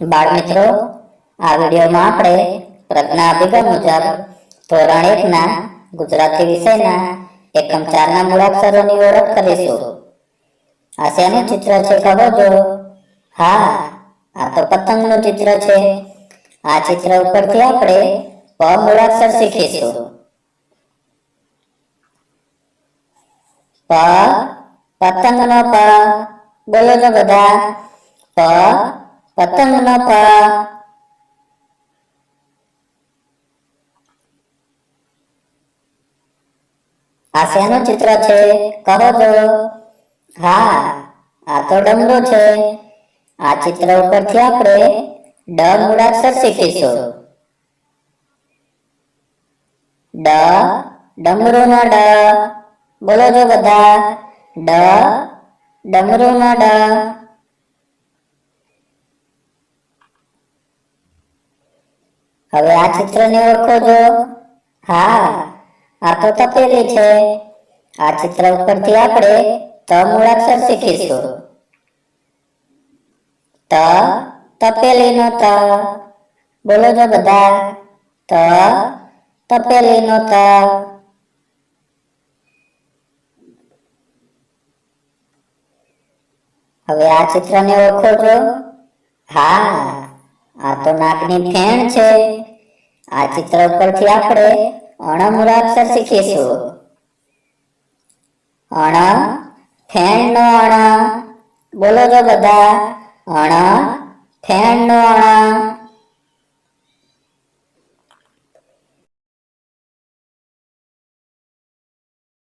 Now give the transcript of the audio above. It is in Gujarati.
બાળ મિત્રો આ વિડીયોમાં આપણે પ્રજ્ઞા અભિગમ મુજબ ધોરણ એકના ગુજરાતી વિષયના એકમ ચારના મૂળાક્ષરોની ઓળખ કરીશું. આ શેનું ચિત્ર છે કહો જો? હા, આ તો પતંગનું ચિત્ર છે. આ ચિત્ર ઉપરથી આપણે પ મૂળાક્ષર શીખીશું. પ, પતંગનો પ. બોલો તો બધા. પ પતંગનો આ શેનું ચિત્ર છે? કહો જો હા, આ તો ડમરો છે. આ ચિત્ર ઉપરથી આપણે ડ મૂળાક્ષર શીખીશું. ડ ડમરુનો ડ. બોલો જો બધા. ડ ડમરુનો ડ. હવે આ ચિત્રને ઓળખો છો હા, આ તો તપેલી છે. આ ચિત્ર ઉપરથી આપણે ત મૂળાક્ષર શીખીશું. ત તપેલીનો ત. બોલો છો બધા. ત તપેલીનો ત. હવે આ ચિત્રને ઓળખો છો હા. આ તો નાકની ફેણ છે. આ ચિત્ર ઉપરથી આપણે અણ મૂળાક્ષર શીખીશું. અણ ફેણ નો અણ. બોલો છો બધા. અણ ફેણ નો અણ.